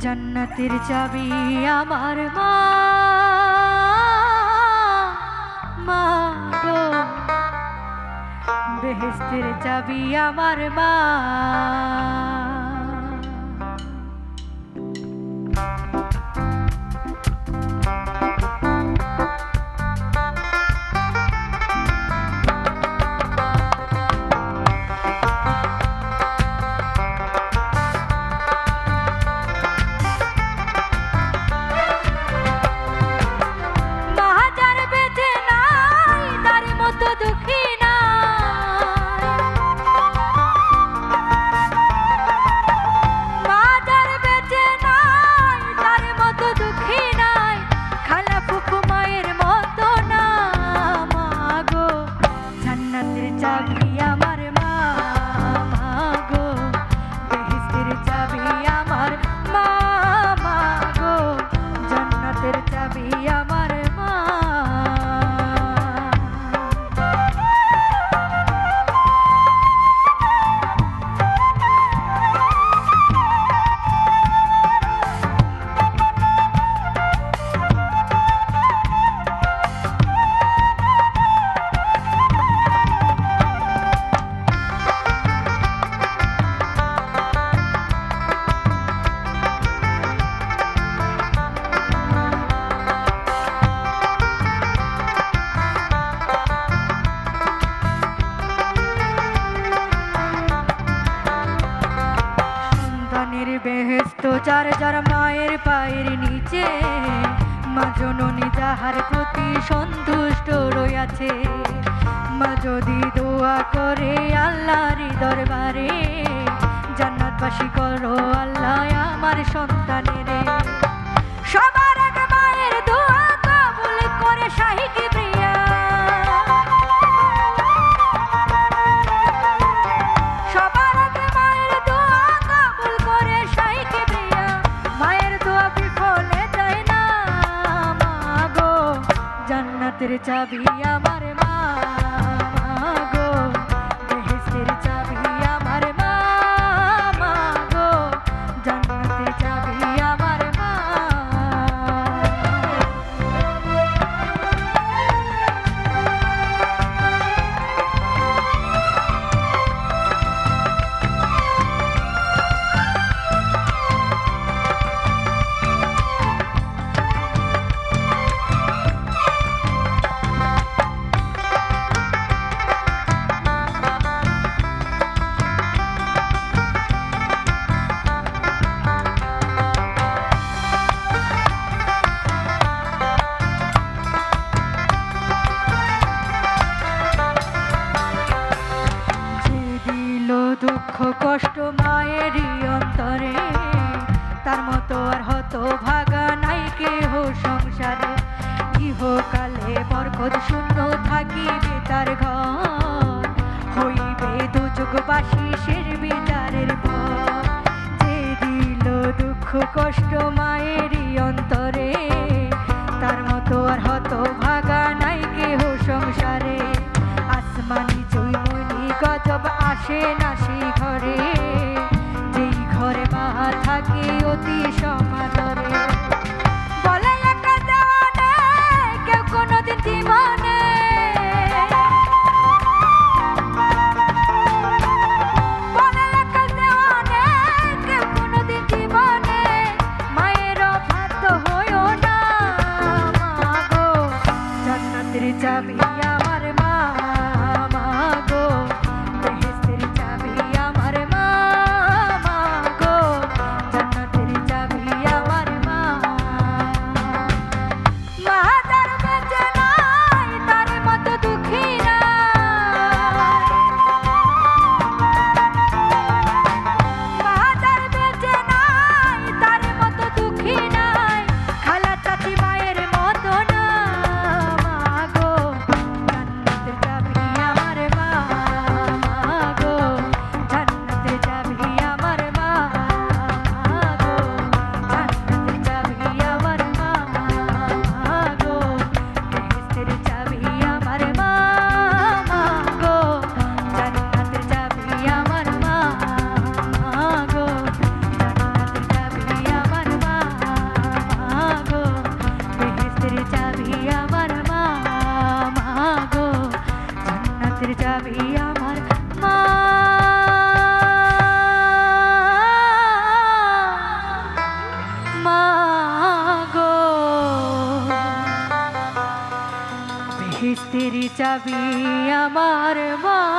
জান্নাতের চাবি আমার মা। গো। বেহেস্তের চাবি আমার মা। বেহেস্ত যার যার মায়ের পায়ের নিচে, মা জননী যাহার প্রতি সন্তুষ্ট রয়াছে, মা যদি দোয়া করে আল্লাহর দরবারে, জান্নাতবাসী করো আল্লাহ আমার সন্তানের। চাবি আমার কষ্ট মায়েরই অন্তরে। তার মতো আর হতো ভাগা নাই কেহ সংসারে। ইহকালে বরকত শূন্য থাকিবে তার ঘর। হইবে দুযুগবাসী শের বিচারের যে দিল দুঃখ কষ্ট মায়ের অন্তরে। তার মতো আর হতো ভাগা নাই কেহ সংসারে। আসমানি চুইমুনি গজব আসে না থাকে অতি কেউ কোনোদিন জীবনে। কেউ কোনোদিন জীবনে। মায়ের অবাধ্য হইও না মাগো জান্নাতের চাবি আমার মা। চাবি আমার মা।